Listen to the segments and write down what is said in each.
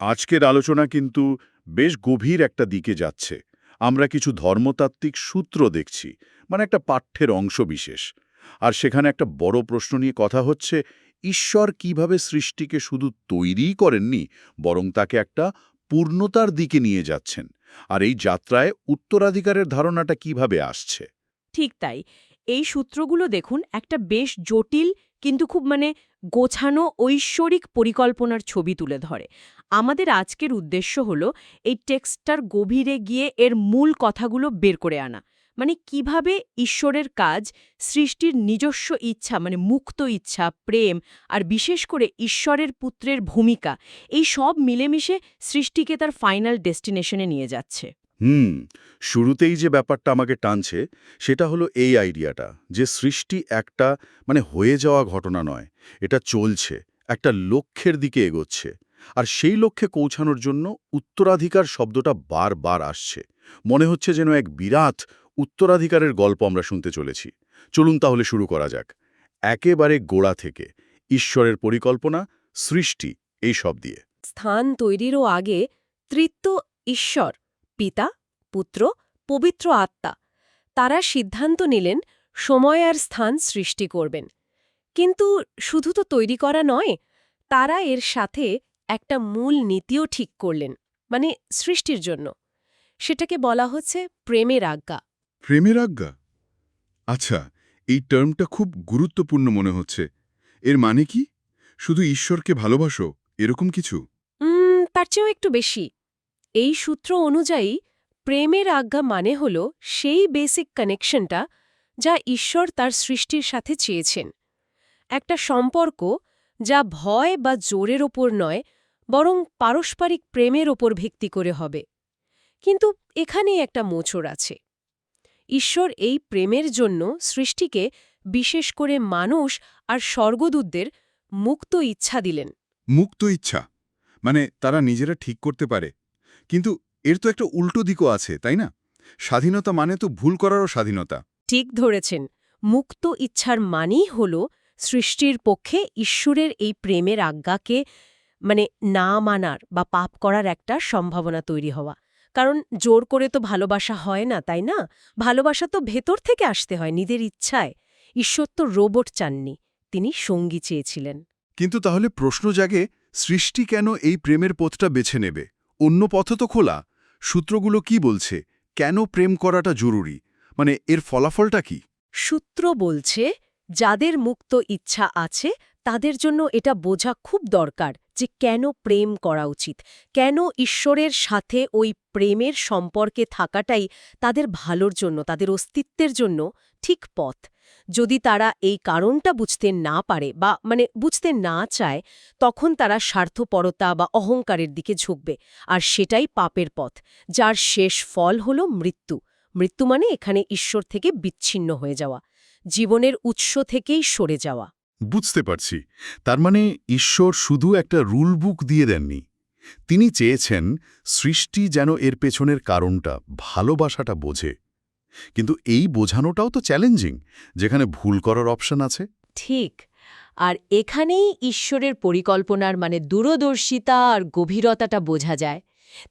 আজকের আলোচনা কিন্তু বেশ গভীর একটা দিকে যাচ্ছে। আমরা কিছু ধর্মতাত্ত্বিক সূত্র দেখছি মানে একটা পাঠ্যের অংশ বিশেষ। আর সেখানে একটা বড় প্রশ্ন নিয়ে কথা হচ্ছে, ঈশ্বর কীভাবে সৃষ্টিকে শুধু তৈরিই করেননি, বরং তাকে একটা পূর্ণতার দিকে নিয়ে যাচ্ছেন। আর এই যাত্রায় উত্তরাধিকারের ধারণাটা কীভাবে আসছে? ঠিক তাই। এই সূত্রগুলো দেখুন একটা বেশ জটিল কিন্তু খুব মানে গোছানো ঐশ্বরিক পরিকল্পনার ছবি তুলে ধরে। আমাদের আজকের উদ্দেশ্য হলো এই টেক্সটটার গভীরে গিয়ে এর মূল কথাগুলো বের করে আনা। মানে কীভাবে ঈশ্বরের কাজ, সৃষ্টির নিজস্ব ইচ্ছা মানে মুক্ত ইচ্ছা, প্রেম আর বিশেষ করে ঈশ্বরের পুত্রের ভূমিকা, এই সব মিলেমিশে সৃষ্টিকে তার ফাইনাল ডেস্টিনেশনে নিয়ে যাচ্ছে। হুম, শুরুতেই যে ব্যাপারটা আমাকে টানছে, সেটা হলো এই আইডিয়াটা যে সৃষ্টি একটা মানে হয়ে যাওয়া ঘটনা নয়, এটা চলছে, একটা লক্ষ্যের দিকে এগোচ্ছে। আর সেই লক্ষ্যে পৌঁছানোর জন্য উত্তরাধিকার শব্দটা বারবার আসছে। মনে হচ্ছে যেন এক বিরাট উত্তরাধিকারের গল্প আমরা শুনতে চলেছি। চলুন তাহলে শুরু করা যাক। একেবারে গোড়া থেকে, ঈশ্বরের পরিকল্পনা, সৃষ্টি, এই সব দিয়ে। স্থান তৈরিরও আগে তৃত্ব ঈশ্বর। পিতা পুত্র পবিত্র আত্মা। তারা সিদ্ধান্ত নিলেন সময় আর স্থান সৃষ্টি করবেন। কিন্তু শুধু তো তৈরি করা নয় তারা এর সাথে একটা মূল নীতিও ঠিক করলেন মানে সৃষ্টির জন্য। সেটাকে বলা হচ্ছে প্রেমের আজ্ঞা। প্রেমের আজ্ঞা? আচ্ছা এই টার্মটা খুব গুরুত্বপূর্ণ মনে হচ্ছে। এর মানে কি? শুধু ঈশ্বরকে ভালোবাসো এরকম কিছু? উম, তার চেয়েও একটু বেশি। এই সূত্র অনুযায়ী, প্রেমের আজ্ঞা মানে হল সেই বেসিক কানেকশনটা যা ঈশ্বর তার সৃষ্টির সাথে চেয়েছেন। একটা সম্পর্ক যা ভয় বা জোরের ওপর নয়, বরং পারস্পরিক প্রেমের ওপর ভিত্তি করে হবে। কিন্তু এখানে একটা মোচড় আছে। ঈশ্বর এই প্রেমের জন্য সৃষ্টিকে, বিশেষ করে মানুষ আর স্বর্গদূতদের, মুক্ত ইচ্ছা দিলেন। মুক্ত ইচ্ছা? মানে তারা নিজেরা ঠিক করতে পারে? কিন্তু এর তো একটা উল্টো দিকও আছে তাই না? স্বাধীনতা মানে তো ভুল করারও স্বাধীনতা। ঠিক ধরেছেন। মুক্ত ইচ্ছার মানেই হল সৃষ্টির পক্ষে ঈশ্বরের এই প্রেমের আজ্ঞাকে মানে না মানার বা পাপ করার একটা সম্ভাবনা তৈরি হওয়া। কারণ জোর করে তো ভালোবাসা হয় না তাই না? ভালোবাসা তো ভেতর থেকে আসতে হয় নিজের ইচ্ছায়। ঈশ্বর তো রোবট চাননি তিনি সঙ্গী চেয়েছিলেন। কিন্তু তাহলে প্রশ্ন জাগে সৃষ্টি কেন এই প্রেমের পথটা বেছে নেবে? অন্য পথ তো খোলা। সূত্রগুলো কি বলছে? কেন প্রেম করাটা জরুরি? মানে এর ফলাফলটা কি? সূত্র বলছে, যাদের মুক্ত ইচ্ছা আছে, তাদের জন্য এটা বোঝা খুব দরকার যে কেন প্রেম করা উচিত। কেন ঈশ্বরের সাথে ওই প্রেমের সম্পর্কে থাকাটাই তাদের ভালোর জন্য, তাদের অস্তিত্বের জন্য ঠিক পথ। যদি তারা এই কারণটা বুঝতে না পারে বা মানে বুঝতে না চায়, তখন তারা স্বার্থপরতা বা অহংকারের দিকে ঝুঁকবে। আর সেটাই পাপের পথ, যার শেষ ফল হল মৃত্যু। মৃত্যু মানে এখানে ঈশ্বর থেকে বিচ্ছিন্ন হয়ে যাওয়া, জীবনের উৎস থেকেই সরে যাওয়া। বুঝতে পারছি। তার মানে ঈশ্বর শুধু একটা রুল বুক দিয়ে দেননি। তিনি চেয়েছেন সৃষ্টি যেন এর পেছনের কারণটা, ভালোবাসাটা বোঝে। কিন্তু এই বোঝানোটাও তো চ্যালেঞ্জিং যেখানে ভুল করার অপশন আছে। ঠিক। আর এখানেই ঈশ্বরের পরিকল্পনার মানে দূরদর্শিতা আর গভীরতাটা বোঝা যায়।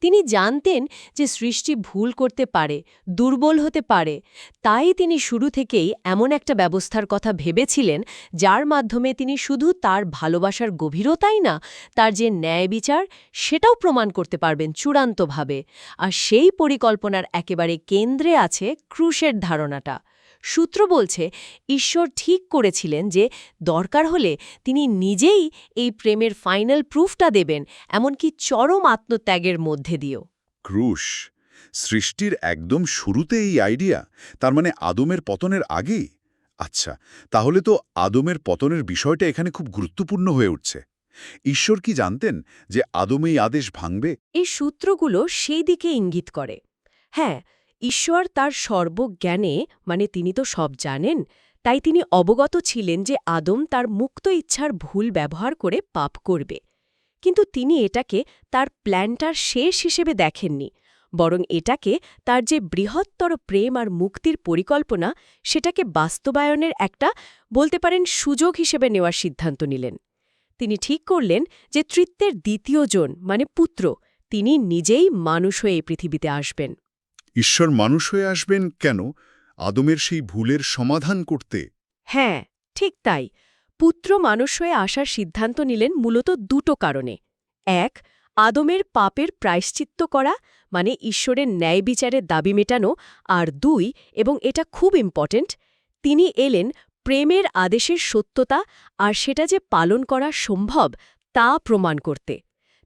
তিনি জানতেন যে সৃষ্টি ভুল করতে পারে, দুর্বল হতে পারে। তাই তিনি শুরু থেকেই এমন একটা ব্যবস্থার কথা ভেবেছিলেন, যার মাধ্যমে তিনি শুধু তার ভালোবাসার গভীরতাই না, তার যে ন্যায় বিচার, সেটাও প্রমাণ করতে পারবেন চূড়ান্তভাবে। আর সেই পরিকল্পনার একেবারে কেন্দ্রে আছে ক্রুশের ধারণাটা। সূত্র বলছে ঈশ্বর ঠিক করেছিলেন যে দরকার হলে তিনি নিজেই এই প্রেমের ফাইনাল প্রুফটা দেবেন এমনকি চরম আত্মত্যাগের মধ্যে দিয়েও। ক্রুশ সৃষ্টির একদম শুরুতে এই আইডিয়া তার মানে আদমের পতনের আগেই? আচ্ছা তাহলে তো আদমের পতনের বিষয়টা এখানে খুব গুরুত্বপূর্ণ হয়ে উঠছে। ঈশ্বর কি জানতেন যে আদম এই আদেশ ভাঙবে? এই সূত্রগুলো সেই দিকে ইঙ্গিত করে। হ্যাঁ ঈশ্বর তার সর্বজ্ঞানে মানে তিনি তো সব জানেন, তাই তিনি অবগত ছিলেন যে আদম তার মুক্ত ইচ্ছার ভুল ব্যবহার করে পাপ করবে। কিন্তু তিনি এটাকে তার প্ল্যানটার শেষ হিসেবে দেখেননি, বরং এটাকে তার যে বৃহত্তর প্রেম আর মুক্তির পরিকল্পনা, সেটাকে বাস্তবায়নের একটা, বলতে পারেন, সুযোগ হিসেবে নেওয়ার সিদ্ধান্ত নিলেন। তিনি ঠিক করলেন যে তৃত্বের দ্বিতীয় জন মানে পুত্র, তিনি নিজেই মানুষ হয়ে এই পৃথিবীতে আসবেন। ঈশ্বর মানুষ হয়ে আসবেন কেন? আদমের সেই ভুলের সমাধান করতে। হ্যাঁ ঠিক তাই। পুত্র মানুষ হয়ে আসার সিদ্ধান্ত নিলেন মূলত দুটো কারণে। এক, আদমের পাপের প্রায়শ্চিত্ত করা মানে ঈশ্বরের ন্যায় বিচারের দাবি মেটানো, আর দুই, এবং এটা খুব ইম্পর্টেন্ট তিনি এলেন প্রেমের আদেশের সত্যতা আর সেটা যে পালন করা সম্ভব তা প্রমাণ করতে।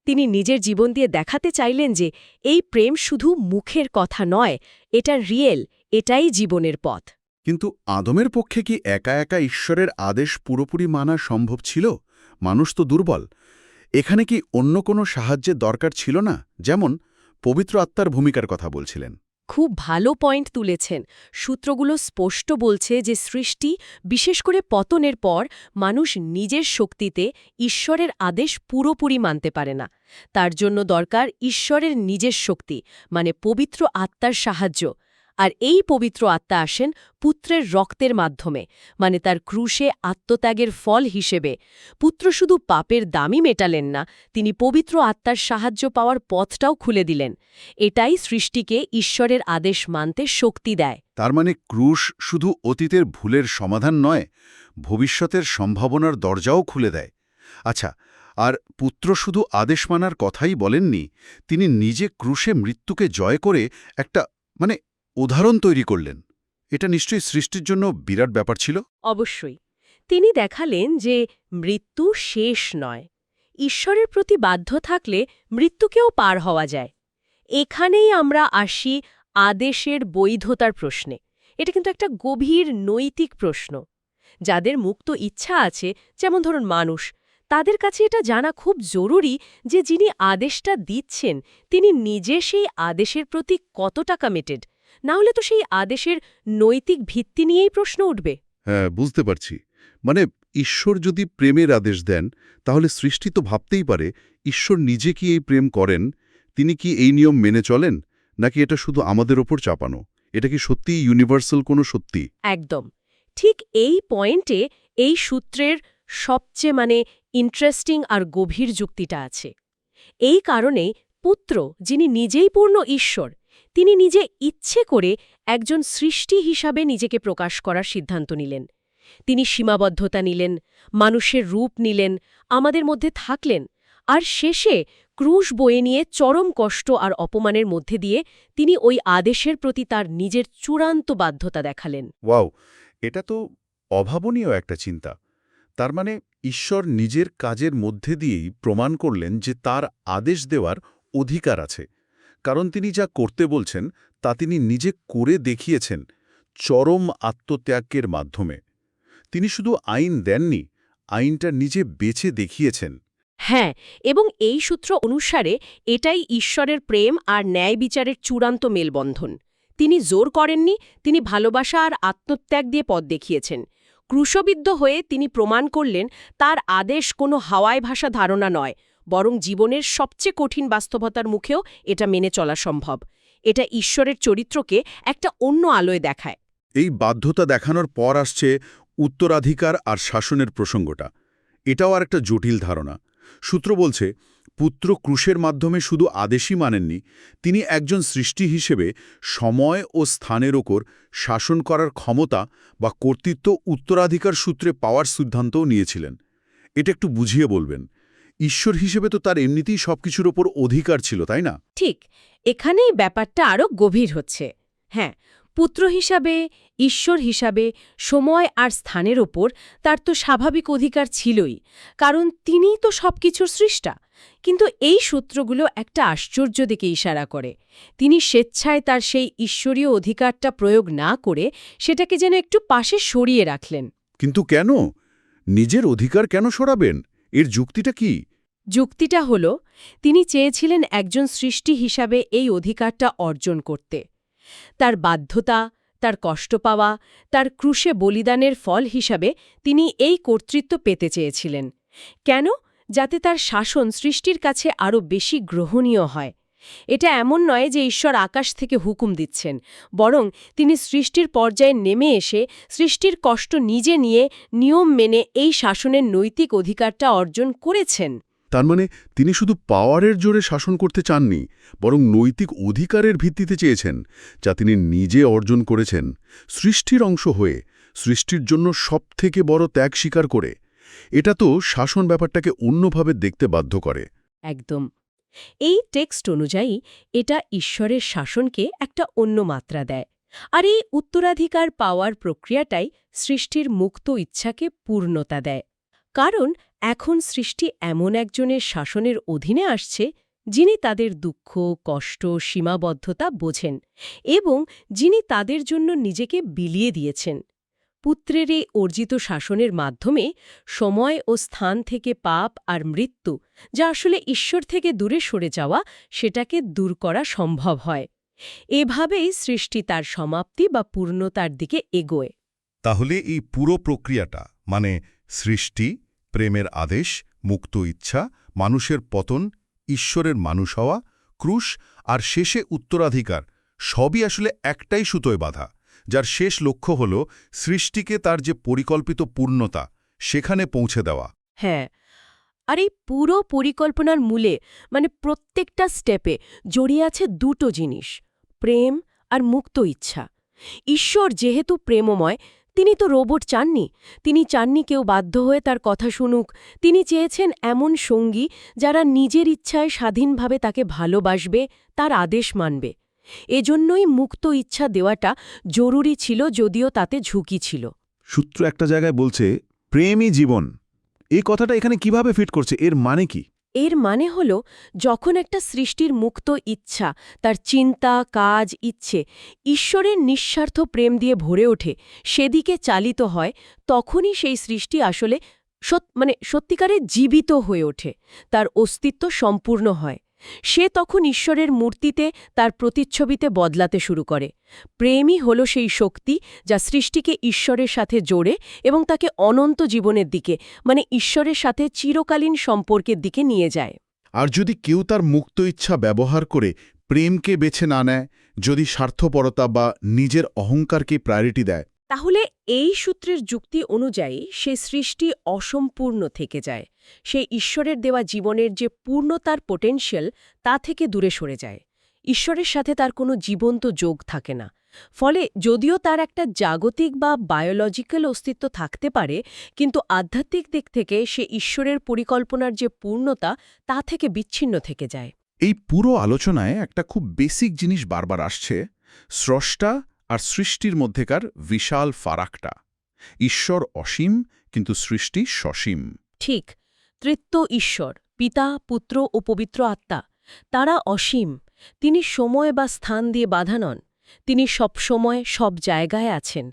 তিনি নিজের জীবন দিয়ে দেখাতে চাইলেন যে এই প্রেম শুধু মুখের কথা নয়, এটা রিয়েল, এটাই জীবনের পথ। কিন্তু আদমের পক্ষে কি একা একা ঈশ্বরের আদেশ পুরোপুরি মানা সম্ভব ছিল? মানুষ তো দুর্বল। এখানে কি অন্য কোনো সাহায্যের দরকার ছিল না? যেমন পবিত্র আত্মার ভূমিকার কথা বলছিলেন। খুব ভালো পয়েন্ট তুলেছেন। সূত্রগুলো স্পষ্ট বলছে যে সৃষ্টি বিশেষ করে পতনের পর মানুষ নিজের শক্তিতে ঈশ্বরের আদেশ পুরোপুরি মানতে পারে না। তার জন্য দরকার ঈশ্বরের নিজের শক্তি মানে পবিত্র আত্মার সাহায্য। আর এই পবিত্র আত্মা আসেন পুত্রের রক্তের মাধ্যমে মানে তার ক্রুশে আত্মত্যাগের ফল হিসেবে। পুত্র শুধু পাপের দামই মেটালেন না, তিনি পবিত্র আত্মার সাহায্য পাওয়ার পথটাও খুলে দিলেন। এটাই সৃষ্টিকে ঈশ্বরের আদেশ মানতে শক্তি দেয়। তার মানে ক্রুশ শুধু অতীতের ভুলের সমাধান নয়, ভবিষ্যতের সম্ভাবনার দরজাও খুলে দেয়। আচ্ছা আর পুত্র শুধু আদেশ মানার কথাই বলেননি, তিনি নিজে ক্রুশে মৃত্যুকে জয় করে একটা মানে উদাহরণ তৈরি করলেন। এটা নিশ্চয়ই সৃষ্টির জন্য বিরাট ব্যাপার ছিল? অবশ্যই। তিনি দেখালেন যে মৃত্যু শেষ নয়। ঈশ্বরের প্রতি বাধ্য থাকলে মৃত্যুকেও পার হওয়া যায়। এখানেই আমরা আসি আদেশের বৈধতার প্রশ্নে। এটা কিন্তু একটা গভীর নৈতিক প্রশ্ন। যাদের মুক্ত ইচ্ছা আছে, যেমন ধরুন মানুষ, তাদের কাছে এটা জানা খুব জরুরি যে যিনি আদেশটা দিচ্ছেন, তিনি নিজে সেই আদেশের প্রতি কতটা কমিটেড না হলে তো সেই আদেশের নৈতিক ভিত্তি নিয়েই প্রশ্ন উঠবে। হ্যাঁ বুঝতে পারছি। মানে ঈশ্বর যদি প্রেমের আদেশ দেন তাহলে সৃষ্টি তো ভাবতেই পারে ঈশ্বর নিজে কি এই প্রেম করেন? তিনি কি এই নিয়ম মেনে চলেন? নাকি এটা শুধু আমাদের ওপর চাপানো? এটা কি সত্যিই ইউনিভার্সাল কোনো সত্যি? একদম। ঠিক এই পয়েন্টে এই সূত্রের সবচেয়ে মানে ইন্টারেস্টিং আর গভীর যুক্তিটা আছে। এই কারণে পুত্র যিনি নিজেই পূর্ণ ঈশ্বর তিনি নিজে ইচ্ছে করে একজন সৃষ্টি হিসাবে নিজেকে প্রকাশ করার সিদ্ধান্ত নিলেন। তিনি সীমাবদ্ধতা নিলেন, মানুষের রূপ নিলেন, আমাদের মধ্যে থাকলেন, আর শেষে ক্রুশ বয়ে নিয়ে চরম কষ্ট আর অপমানের মধ্যে দিয়ে তিনি ওই আদেশের প্রতি তার নিজের চূড়ান্ত বাধ্যতা দেখালেন। ওয়াও, এটা তো অভাবনীয় একটা চিন্তা। তার মানে ঈশ্বর নিজের কাজের মধ্যে দিয়েই প্রমাণ করলেন যে তার আদেশ দেওয়ার অধিকার আছে। কারণ তিনি যা করতে বলছেন, তা তিনি নিজে করে দেখিয়েছেন চরম আত্মত্যাগের মাধ্যমে। তিনি শুধু আইন দেননি, আইনটা নিজে বেছে দেখিয়েছেন। হ্যাঁ এবং এই সূত্র অনুসারে এটাই ঈশ্বরের প্রেম আর ন্যায় বিচারের চূড়ান্ত মেলবন্ধন। তিনি জোর করেননি, তিনি ভালোবাসা আর আত্মত্যাগ দিয়ে পথ দেখিয়েছেন। ক্রুশবিদ্ধ হয়ে তিনি প্রমাণ করলেন, তার আদেশ কোনো হাওয়ায় ভাষা ধারণা নয়। বরং জীবনের সবচেয়ে কঠিন বাস্তবতার মুখেও এটা মেনে চলা সম্ভব। এটা ঈশ্বরের চরিত্রকে একটা অন্য আলোয় দেখায়। এই বাধ্যতা দেখানোর পর আসছে উত্তরাধিকার আর শাসনের প্রসঙ্গটা। এটাও আর একটা জটিল ধারণা। সূত্র বলছে, পুত্র ক্রুশের মাধ্যমে শুধু আদেশই মানেননি, তিনি একজন সৃষ্টি হিসেবে সময় ও স্থানের ওপর শাসন করার ক্ষমতা বা কর্তৃত্ব উত্তরাধিকার সূত্রে পাওয়ার সিদ্ধান্তও নিয়েছিলেন। এটা একটু বুঝিয়ে বলবেন। ঈশ্বর হিসেবে তো তার এমনিতেই সবকিছুর ওপর অধিকার ছিল তাই না? ঠিক এখানেই ব্যাপারটা আরও গভীর হচ্ছে। হ্যাঁ পুত্র হিসাবে ঈশ্বর হিসাবে সময় আর স্থানের ওপর তার তো স্বাভাবিক অধিকার ছিলই কারণ তিনিই তো সবকিছুর সৃষ্টা। কিন্তু এই সূত্রগুলো একটা আশ্চর্য দিকে ইশারা করে। তিনি স্বেচ্ছায় তার সেই ঈশ্বরীয় অধিকারটা প্রয়োগ না করে সেটাকে যেন একটু পাশে সরিয়ে রাখলেন। কিন্তু কেন? নিজের অধিকার কেন সরাবেন? এর যুক্তিটা কি? যুক্তিটা হল, তিনি চেয়েছিলেন একজন সৃষ্টি হিসাবে এই অধিকারটা অর্জন করতে। তার বাধ্যতা, তার কষ্ট পাওয়া, তার ক্রুশে বলিদানের ফল হিসাবে তিনি এই কর্তৃত্ব পেতে চেয়েছিলেন। কেন? যাতে তার শাসন সৃষ্টির কাছে আরও বেশি গ্রহণীয় হয়। এটা এমন নয় যে ঈশ্বর আকাশ থেকে হুকুম দিচ্ছেন বরং তিনি সৃষ্টির পর্যায়ে নেমে এসে সৃষ্টির কষ্ট নিজে নিয়ে নিয়ম মেনে এই শাসনের নৈতিক অধিকারটা অর্জন করেছেন। তার মানে তিনি শুধু পাওয়ারের জোরে শাসন করতে চাননি বরং নৈতিক অধিকারের ভিত্তিতে চেয়েছেন যা তিনি নিজে অর্জন করেছেন সৃষ্টির অংশ হয়ে সৃষ্টির জন্য সবথেকে বড় ত্যাগ স্বীকার করে। এটা তো শাসন ব্যাপারটাকে অন্যভাবে দেখতে বাধ্য করে। একদম। এই টেক্সট অনুযায়ী, এটা ঈশ্বরের শাসনকে একটা অন্য মাত্রা দেয়। আর এই উত্তরাধিকার পাওয়ার প্রক্রিয়াটাই সৃষ্টির মুক্ত ইচ্ছাকে পূর্ণতা দেয়। কারণ, এখন সৃষ্টি এমন একজনের শাসনের অধীনে আসছে, যিনি তাদের দুঃখ, কষ্ট, সীমাবদ্ধতা বোঝেন এবং যিনি তাদের জন্য নিজেকে বিলিয়ে দিয়েছেন। পুত্রের এই অর্জিত শাসনের মাধ্যমে সময় ও স্থান থেকে পাপ আর মৃত্যু, যা আসলে ঈশ্বর থেকে দূরে সরে যাওয়া, সেটাকে দূর করা সম্ভব হয়। এভাবেই সৃষ্টি তার সমাপ্তি বা পূর্ণতার দিকে এগোয়। তাহলে এই পুরো প্রক্রিয়াটা মানে সৃষ্টি, প্রেমের আদেশ, মুক্ত ইচ্ছা, মানুষের পতন, ঈশ্বরের মানুষ হওয়া, ক্রুশ আর শেষে উত্তরাধিকার, সবই আসলে একটাই সুতোয় বাধা। যার শেষ লক্ষ্য হল সৃষ্টিকে তার যে পরিকল্পিত পূর্ণতা, সেখানে পৌঁছে দেওয়া। হ্যাঁ আর এই পুরো পরিকল্পনার মূলে মানে প্রত্যেকটা স্টেপে জড়িয়ে আছে দুটো জিনিস, প্রেম আর মুক্ত ইচ্ছা। ঈশ্বর যেহেতু প্রেমময়, তিনি তো রোবট চাননি, তিনি চাননি কেউ বাধ্য হয়ে তার কথা শুনুক, তিনি চেয়েছেন এমন সঙ্গী যারা নিজের ইচ্ছায় স্বাধীনভাবে তাকে ভালোবাসবে, তার আদেশ মানবে। এজন্যই মুক্ত ইচ্ছা দেওয়াটা জরুরি ছিল যদিও তাতে ঝুঁকি ছিল। সূত্র একটা জায়গায় বলছে প্রেমই জীবন। এই কথাটা এখানে কীভাবে ফিট করছে? এর মানে কি? এর মানে হল যখন একটা সৃষ্টির মুক্ত ইচ্ছা তার চিন্তা কাজ ইচ্ছে ঈশ্বরের নিঃস্বার্থ প্রেম দিয়ে ভরে ওঠে সেদিকে চালিত হয় তখনই সেই সৃষ্টি আসলে সত- মানে সত্যিকারে জীবিত হয়ে ওঠে তার অস্তিত্ব সম্পূর্ণ হয়। সে তখন ঈশ্বরের মূর্তিতে তার প্রতিচ্ছবিতে বদলাতে শুরু করে। প্রেমই হল সেই শক্তি যা সৃষ্টিকে ঈশ্বরের সাথে জোড়ে এবং তাকে অনন্ত জীবনের দিকে মানে ঈশ্বরের সাথে চিরকালীন সম্পর্কের দিকে নিয়ে যায়। আর যদি কেউ তার মুক্ত ইচ্ছা ব্যবহার করে প্রেমকে বেছে না নেয়, যদি স্বার্থপরতা বা নিজের অহংকারকে প্রায়োরিটি দেয় তাহলে এই সূত্রের যুক্তি অনুযায়ী সে সৃষ্টি অসম্পূর্ণ থেকে যায়। সে ঈশ্বরের দেওয়া জীবনের যে পূর্ণতার পোটেনশিয়াল তা থেকে দূরে সরে যায়। ঈশ্বরের সাথে তার কোনো জীবন্ত যোগ থাকে না। ফলে যদিও তার একটা জাগতিক বা বায়োলজিক্যাল অস্তিত্ব থাকতে পারে, কিন্তু আধ্যাত্মিক দিক থেকে সে ঈশ্বরের পরিকল্পনার যে পূর্ণতা তা থেকে বিচ্ছিন্ন থেকে যায়। এই পুরো আলোচনায় একটা খুব বেসিক জিনিস বারবার আসছে। স্রষ্টা আর সৃষ্টির মধ্যেকার বিশাল ফারাকটা। ঈশ্বর অসীম, কিন্তু সৃষ্টি সসীম। ঠিক। তৃত্ব ঈশ্বর, পিতা, পুত্র ও পবিত্র আত্মা, তারা অসীম। তিনি সময় বা স্থান দিয়ে বাধা নন। তিনি সব সময়, সব জায়গায় আছেন।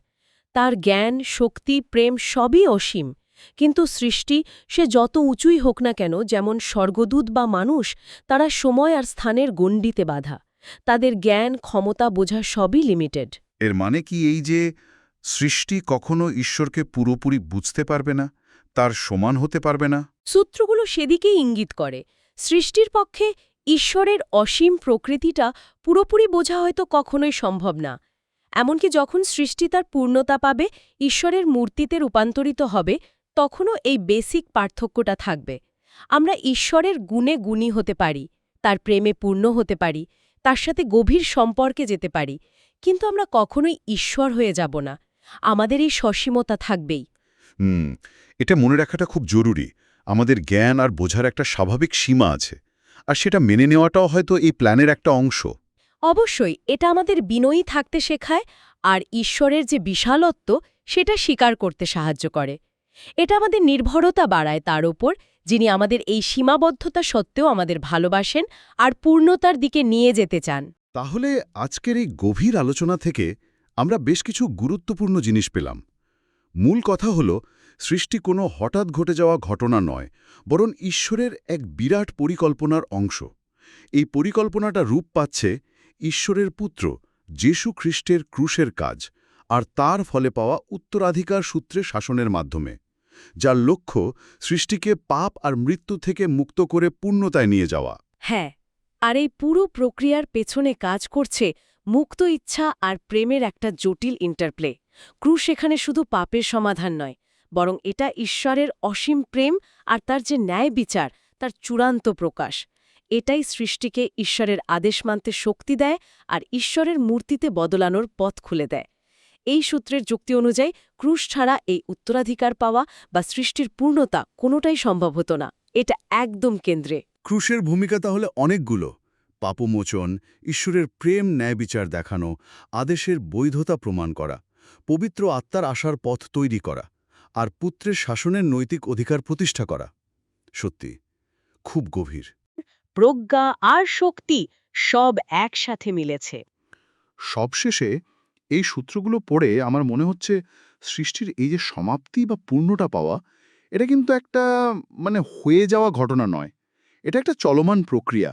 তার জ্ঞান, শক্তি, প্রেম সবই অসীম। কিন্তু সৃষ্টি, সে যত উঁচুই হোক না কেন, যেমন স্বর্গদূত বা মানুষ, তারা সময় আর স্থানের গণ্ডিতে বাধা। তাদের জ্ঞান, ক্ষমতা বোঝা সবই লিমিটেড এর মানে কি এই যে সৃষ্টি কখনো ঈশ্বরকে পুরোপুরি বুঝতে পারবে না, তার সমান হতে পারবে না? সূত্রগুলো সেদিকেই ইঙ্গিত করে। সৃষ্টির পক্ষে ঈশ্বরের অসীম প্রকৃতিটা পুরোপুরি বোঝা হয়তো কখনোই সম্ভব না। এমনকি যখন সৃষ্টি তার পূর্ণতা পাবে, ঈশ্বরের মূর্তিতে রূপান্তরিত হবে, তখনও এই বেসিক পার্থক্যটা থাকবে। আমরা ঈশ্বরের গুণে গুণী হতে পারি, তার প্রেমে পূর্ণ হতে পারি, তার সাথে গভীর সম্পর্কে যেতে পারি কিন্তু আমরা কখনোই ঈশ্বর হয়ে যাব না। আমাদের এই সসীমতা থাকবেই। হুম এটা মনে রাখাটা খুব জরুরি। আমাদের জ্ঞান আর বোঝার একটা স্বাভাবিক সীমা আছে। আর সেটা মেনে নেওয়াটাও হয়তো এই প্ল্যানের একটা অংশ। অবশ্যই এটা আমাদের বিনয়ী থাকতে শেখায় আর ঈশ্বরের যে বিশালত্ব সেটা স্বীকার করতে সাহায্য করে। এটা আমাদের নির্ভরতা বাড়ায় তার ওপর যিনি আমাদের এই সীমাবদ্ধতা সত্ত্বেও আমাদের ভালোবাসেন আর পূর্ণতার দিকে নিয়ে যেতে চান। তাহলে আজকের এই গভীর আলোচনা থেকে আমরা বেশ কিছু গুরুত্বপূর্ণ জিনিস পেলাম। মূল কথা হল, সৃষ্টি কোনো হঠাৎ ঘটে যাওয়া ঘটনা নয়, বরং ঈশ্বরের এক বিরাট পরিকল্পনার অংশ। এই পরিকল্পনাটা রূপ পাচ্ছে ঈশ্বরের পুত্র যীশু খ্রিস্টের ক্রুশের কাজ আর তার ফলে পাওয়া উত্তরাধিকার সূত্রে শাসনের মাধ্যমে, যার লক্ষ্য সৃষ্টিকে পাপ আর মৃত্যু থেকে মুক্ত করে পূর্ণতায় নিয়ে যাওয়া। হ্যাঁ আর এই পুরো প্রক্রিয়ার পেছনে কাজ করছে মুক্ত ইচ্ছা আর প্রেমের একটা জটিল ইন্টারপ্লে ক্রুশ এখানে শুধু পাপের সমাধান নয়, বরং এটা ঈশ্বরের অসীম প্রেম আর তার যে ন্যায় বিচার, তার চূড়ান্ত প্রকাশ। এটাই সৃষ্টিকে ঈশ্বরের আদেশ মানতে শক্তি দেয় আর ঈশ্বরের মূর্তিতে বদলানোর পথ খুলে দেয়। এই সূত্রের যুক্তি অনুযায়ী ক্রুশ ছাড়া এই উত্তরাধিকার পাওয়া বা সৃষ্টির পূর্ণতা কোনোটাই সম্ভব হতো না। এটা একদম কেন্দ্রে। ক্রুশের ভূমিকা তাহলে অনেকগুলো। পাপমোচন ঈশ্বরের প্রেম ন্যায় বিচার দেখানো আদেশের বৈধতা প্রমাণ করা পবিত্র আত্মার আসার পথ তৈরি করা আর পুত্রের শাসনের নৈতিক অধিকার প্রতিষ্ঠা করা। সত্যি খুব গভীর। প্রজ্ঞা আর শক্তি সব একসাথে মিলেছে। সবশেষে এই সূত্রগুলো পড়ে আমার মনে হচ্ছে সৃষ্টির এই যে সমাপ্তি বা পূর্ণটা পাওয়া এটা কিন্তু একটা মানে হয়ে যাওয়া ঘটনা নয়। এটা একটা চলমান প্রক্রিয়া।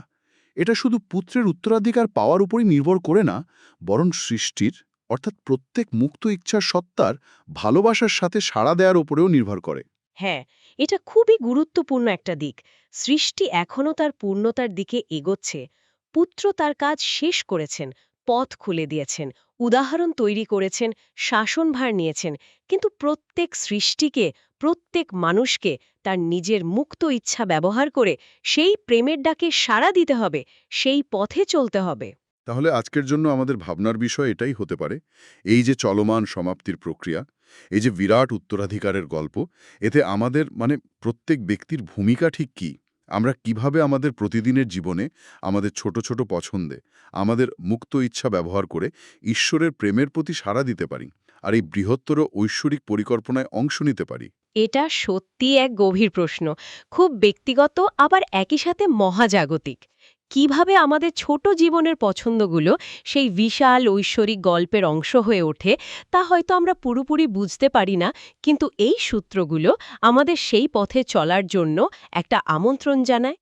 এটা শুধু পুত্রের উত্তরাধিকার পাওয়ার উপরই নির্ভর করে না, বরং সৃষ্টির, অর্থাৎ প্রত্যেক মুক্ত ইচ্ছার সত্তার ভালোবাসার সাথে সাড়া দেওয়ার উপরেও নির্ভর করে। হ্যাঁ এটা খুবই গুরুত্বপূর্ণ একটা দিক। সৃষ্টি এখনও তার পূর্ণতার দিকে এগোচ্ছে। পুত্র তার কাজ শেষ করেছেন, পথ খুলে দিয়েছেন। উদাহরণ তৈরি করেছেন শাসনভার নিয়েছেন। কিন্তু প্রত্যেক সৃষ্টিকে, প্রত্যেক মানুষকে তার নিজের মুক্ত ইচ্ছা ব্যবহার করে সেই প্রেমের ডাকে সাড়া দিতে হবে, সেই পথে চলতে হবে। তাহলে আজকের জন্য আমাদের ভাবনার বিষয় এটাই হতে পারে, এই যে চলমান সমাপ্তির প্রক্রিয়া, এই যে বিরাট উত্তরাধিকারের গল্প, এতে আমাদের মানে প্রত্যেক ব্যক্তির ভূমিকা ঠিক কি? আমরা কীভাবে আমাদের প্রতিদিনের জীবনে আমাদের ছোট ছোট পছন্দে, আমাদের মুক্ত ইচ্ছা ব্যবহার করে ঈশ্বরের প্রেমের প্রতি সাড়া দিতে পারি আর এই বৃহত্তর ঐশ্বরিক পরিকল্পনায় অংশ নিতে পারি? এটা সত্যি এক গভীর প্রশ্ন। খুব ব্যক্তিগত, আবার একই সাথে মহাজাগতিক। কীভাবে আমাদের ছোট জীবনের পছন্দগুলো সেই বিশাল ঐশ্বরিক গল্পের অংশ হয়ে ওঠে, তা হয়তো আমরা পুরোপুরি বুঝতে পারি না, কিন্তু এই সূত্রগুলো আমাদের সেই পথে চলার জন্য একটা আমন্ত্রণ জানায়।